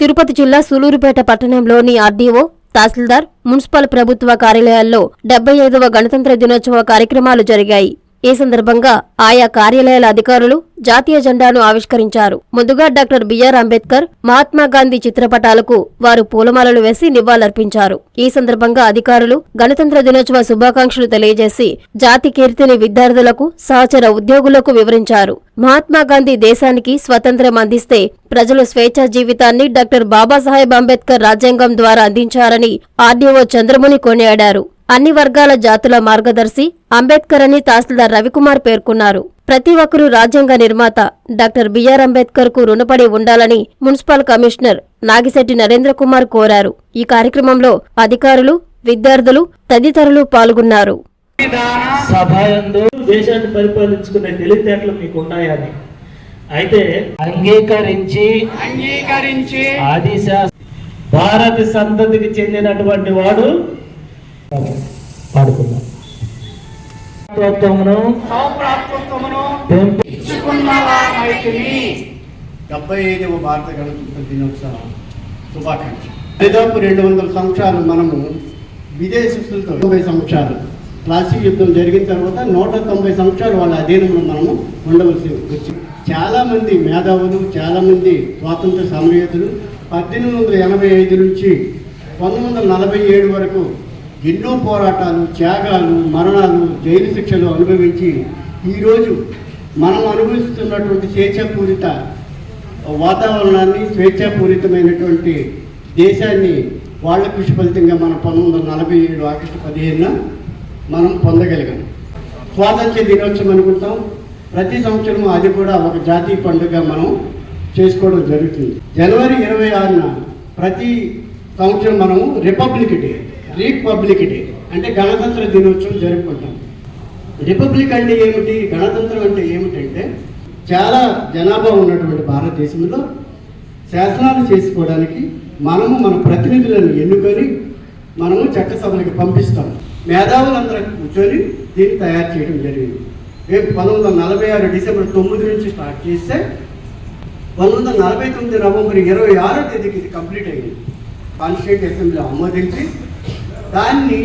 తిరుపతి జిల్లా సూలూరుపేట పట్టణంలోని ఆర్డీఓ తహసీల్దార్ మున్సిపల్ ప్రభుత్వ కార్యాలయాల్లో డెబ్బై ఐదవ గణతంత్ర దినోత్సవ కార్యక్రమాలు జరిగాయి. ఈ సందర్భంగా ఆయా కార్యాలయాల అధికారులు జాతీయ జెండాను ఆవిష్కరించారు. ముందుగా డాక్టర్ బిఆర్ అంబేద్కర్ మహాత్మా గాంధీ చిత్రపటాలకు వారు పూలమాలలు వేసి నివాళులర్పించారు. ఈ సందర్భంగా అధికారులు గణతంత్ర దినోత్సవ శుభాకాంక్షలు తెలియజేసి జాతి కీర్తిని విద్యార్థులకు సహచర ఉద్యోగులకు వివరించారు. మహాత్మా గాంధీ దేశానికి స్వతంత్రం అందిస్తే ప్రజలు స్వేచ్ఛా జీవితాన్ని డాక్టర్ బాబాసాహెబ్ అంబేద్కర్ రాజ్యాంగం ద్వారా అందించారని ఆర్డీఓ చంద్రముని కొనియాడారు. అన్ని వర్గాల జాతుల మార్గదర్శి అంబేద్కర్ అని తహసీల్దార్ రవికుమార్ పేర్కొన్నారు. ప్రతి ఒక్కరూ రాజ్యాంగ నిర్మాత. డాక్టర్ బిఆర్ అంబేద్కర్కు రుణపడి ఉండాలని మున్సిపల్ కమిషనర్ నాగిశెట్టి నరేంద్ర కుమార్ కోరారు. ఈ కార్యక్రమంలో అధికారులు విద్యార్థులు తదితరులు పాల్గొన్నారు. సభ యందు దేశాన్ని పరిపాలించుకునే తెలివితేటలు మీకు ఉన్నాయని అయితే అంగీకరించి అంగీకరించి ఆదిశా భారత సంతతికి చెందినటువంటి వాడు పాడుకుందాం. డెబ్బై ఐదవ భారత గణతంత్ర దినోత్సవం శుభాకాంక్ష దాదాపు రెండు వందల సంవత్సరాలు మనము విదేశస్తులతో తొంభై సంవత్సరాలు ప్లాస్టిక్ యుద్ధం జరిగిన తర్వాత నూట తొంభై సంవత్సరాలు వాళ్ళ అధీనంలో మనము ఉండవలసి వచ్చింది చాలామంది మేధావులు చాలామంది స్వాతంత్ర సమరయోధులు పద్దెనిమిది వందల ఎనభై ఐదు నుంచి పంతొమ్మిది వందల నలభై ఏడు వరకు ఎన్నో పోరాటాలు త్యాగాలు మరణాలు జైలు శిక్షలు అనుభవించి ఈరోజు మనం అనుభవిస్తున్నటువంటి స్వేచ్ఛాపూరిత వాతావరణాన్ని స్వేచ్ఛాపూరితమైనటువంటి దేశాన్ని వాళ్ళ కృషి ఫలితంగా మనం పంతొమ్మిది వందల నలభై ఏడు ఆగస్టు పదిహేనున మనం పొందగలిగాం. స్వాతంత్ర దినోత్సవం అనుకుంటాం. ప్రతి సంవత్సరం అది కూడా ఒక జాతీయ పండుగ మనం చేసుకోవడం జరుగుతుంది. జనవరి ఇరవై ఆరున ప్రతి సంవత్సరం మనము రిపబ్లిక్ డే. రిపబ్లిక్ డే అంటే గణతంత్ర దినోత్సవం జరుపుకుంటాం. రిపబ్లిక్ అంటే ఏమిటి? గణతంత్రం అంటే ఏమిటంటే చాలా జనాభా ఉన్నటువంటి భారతదేశంలో శాసనాలు చేసుకోవడానికి మనము మన ప్రతినిధులను ఎన్నుకొని మనము చట్టసభలకు పంపిస్తాం. మేధావులందరూ కూర్చొని దీన్ని తయారు చేయడం జరిగింది. రేపు పంతొమ్మిది వందల నలభై ఆరు డిసెంబర్ తొమ్మిది నుంచి స్టార్ట్ చేస్తే పంతొమ్మిది వందల నలభై తొమ్మిది నవంబర్ ఇరవై ఆరో తేదీకి ఇది కంప్లీట్ అయింది. కాన్స్టిట్యూట్ అసెంబ్లీ ఆమోదించి దాన్ని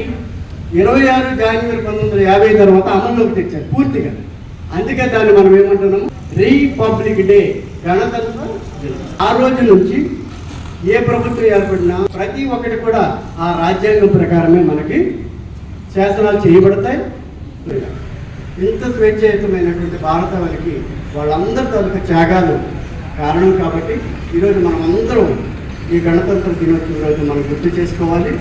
ఇరవై ఆరు జనవరి పంతొమ్మిది వందల యాభై తర్వాత అమల్లోకి తెచ్చారు పూర్తిగా. అందుకే దాన్ని మనం ఏమంటున్నాము? రిపబ్లిక్ డే గణతంత్ర ఆ రోజు నుంచి ఏ ప్రభుత్వం ఏర్పడినా ప్రతి ఒక్కటి కూడా ఆ రాజ్యాంగం ప్రకారమే మనకి శాసనాలు చేయబడతాయి. ఇంత స్వేచ్ఛయుతమైనటువంటి భారతావనికి వాళ్ళందరి తాలూకా త్యాగాలు కారణం కాబట్టి ఈరోజు మనం అందరం ఈ గణతంత్ర దినోత్సవం రోజు మనం గుర్తు చేసుకోవాలి.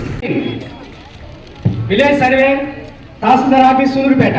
Village survey tahsildar office Sullurpeta.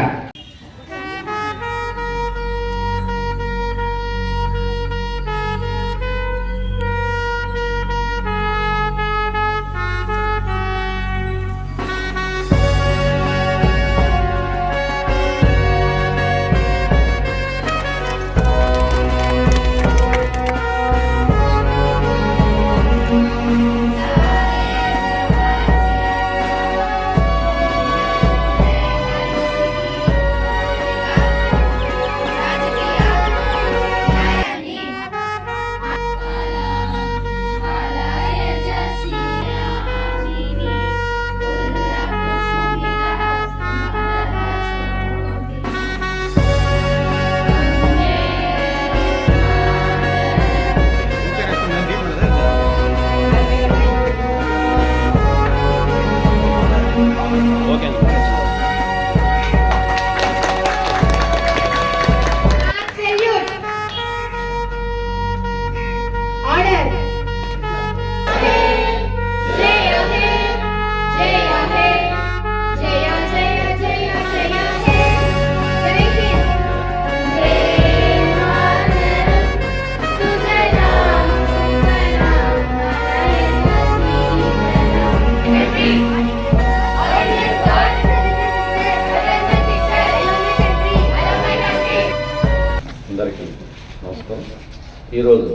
ఈరోజు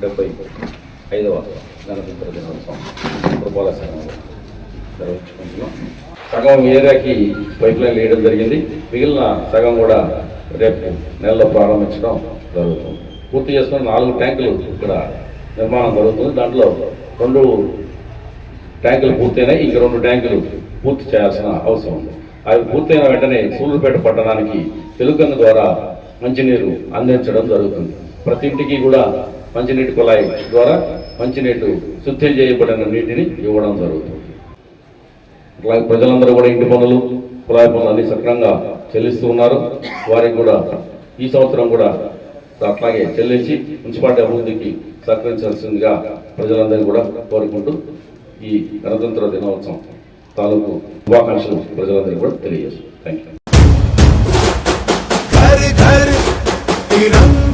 డెబ్బై ఐదవ గణతంత్ర దినోత్సవం పురపాల సంఘంలో నిర్వహించుకుంటున్నాం. సగం ఏరియాకి పైప్ లైన్ వేయడం జరిగింది. మిగిలిన సగం కూడా రేపు నెలలో ప్రారంభించడం జరుగుతుంది. పూర్తి చేసుకుని నాలుగు ట్యాంకులు ఇక్కడ నిర్మాణం జరుగుతుంది. దాంట్లో రెండు ట్యాంకులు పూర్తయినాయి. ఇంక రెండు ట్యాంకులు పూర్తి చేయాల్సిన అవసరం ఉంది. అవి పూర్తయిన వెంటనే సూళ్ళూరుపేట పట్టణానికి తెలుగు ద్వారా మంచినీరు అందించడం జరుగుతుంది. ప్రతి ఇంటికి కూడా మంచినీటి కుళాయి ద్వారా మంచినీటి శుద్ధి చేయబడిన నీటిని ఇవ్వడం జరుగుతుంది. అట్లాగే ప్రజలందరూ కూడా ఇంటి పనులు కుళాయి పనులు అన్ని సక్రమంగా చెల్లిస్తూ ఉన్నారు. వారికి కూడా ఈ సంవత్సరం కూడా అట్లాగే చెల్లించి మున్సిపాలిటీ అభివృద్ధికి సహకరించాల్సిందిగా ప్రజలందరినీ కూడా కోరుకుంటూ ఈ గణతంత్ర దినోత్సవం తాలూకు శుభాకాంక్షలు ప్రజలందరికీ కూడా తెలియజేస్తాం థ్యాంక్ యూ